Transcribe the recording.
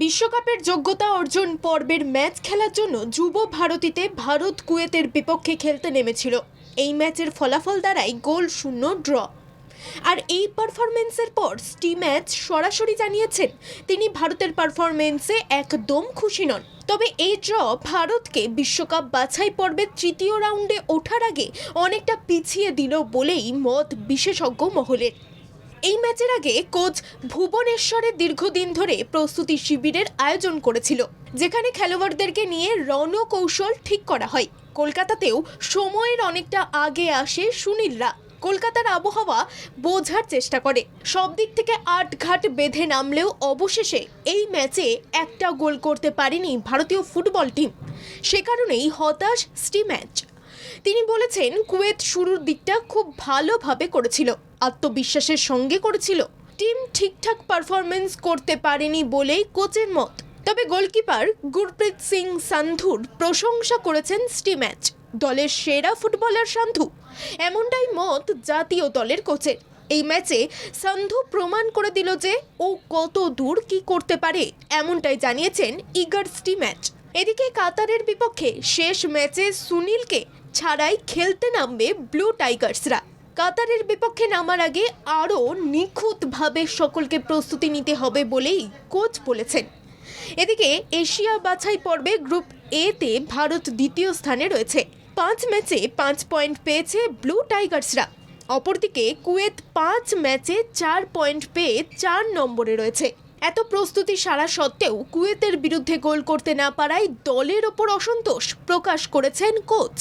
বিশ্বকাপের যোগ্যতা অর্জন পর্বের ম্যাচ খেলার জন্য যুব ভারতীতে ভারত কুয়েতের বিপক্ষে খেলতে নেমেছিল। এই ম্যাচের ফলাফল দ্বারাই গোল শূন্য, ড্র। আর এই পারফরমেন্সের পর স্টি ম্যাচ সরাসরি জানিয়েছেন, তিনি ভারতের পারফরমেন্সে একদম খুশি নন। তবে এই ড্র ভারতকে বিশ্বকাপ বাছাই পর্বের তৃতীয় রাউন্ডে ওঠার আগে অনেকটা পিছিয়ে দিল বলেই মত বিশেষজ্ঞ মহলের। এই ম্যাচের আগে কোচ ভুবনেশ্বরে দীর্ঘদিন ধরে প্রস্তুতি শিবিরের আয়োজন করেছিল, যেখানে খেলোয়াড়দেরকে নিয়ে রণকৌশল ঠিক করা হয়। কলকাতাতেও সময়ের অনেকটা আগে আসে সুনীলরা। কলকাতার আবহাওয়া বোঝার চেষ্টা করে। সব দিক থেকে আট ঘাট বেঁধে নামলেও অবশেষে এই ম্যাচে একটা গোল করতে পারেনি ভারতীয় ফুটবল টিম। সে কারণেই হতাশ স্টি ম্যাচ। তিনি বলেছেন, কুয়েত শুরুর দিকটা খুব ভালোভাবে করেছিল। আত্মবিশ্বাসের সঙ্গে করেছিল। টিম ঠিকঠাক পারফরমেন্স করতে পারেনি বলেই কোচের মত। তবে গোলকিপার গুরপ্রীত সিং সান্ধুর প্রশংসা করেছেন স্টি ম্যাচ। দলের সেরা ফুটবলার সান্ধু এমনটাই মত জাতীয় দলের কোচের। এই ম্যাচে সান্ধু প্রমাণ করে দিল যে ও কত দূর কি করতে পারে, এমনটাই জানিয়েছেন ইগার স্টি ম্যাচ। এদিকে কাতারের বিপক্ষে শেষ ম্যাচে সুনীলকে ছাড়াই খেলতে নামবে ব্লু টাইগার্সরা। কাতারের বিপক্ষে নামার আগে আরও নিখুঁতভাবে সকলকে প্রস্তুতি নিতে হবে বলেই কোচ বলেছেন। এদিকে এশিয়া বাছাই পর্বে গ্রুপ এতে ভারত দ্বিতীয় স্থানে রয়েছে। পাঁচ ম্যাচে পাঁচ পয়েন্ট পেয়েছে ব্লু টাইগার্সরা। অপরদিকে কুয়েত পাঁচ ম্যাচে চার পয়েন্ট পেয়ে চার নম্বরে রয়েছে। এত প্রস্তুতি সারা সত্ত্বেও কুয়েতের বিরুদ্ধে গোল করতে না পারায় দলের ওপর অসন্তোষ প্রকাশ করেছেন কোচ।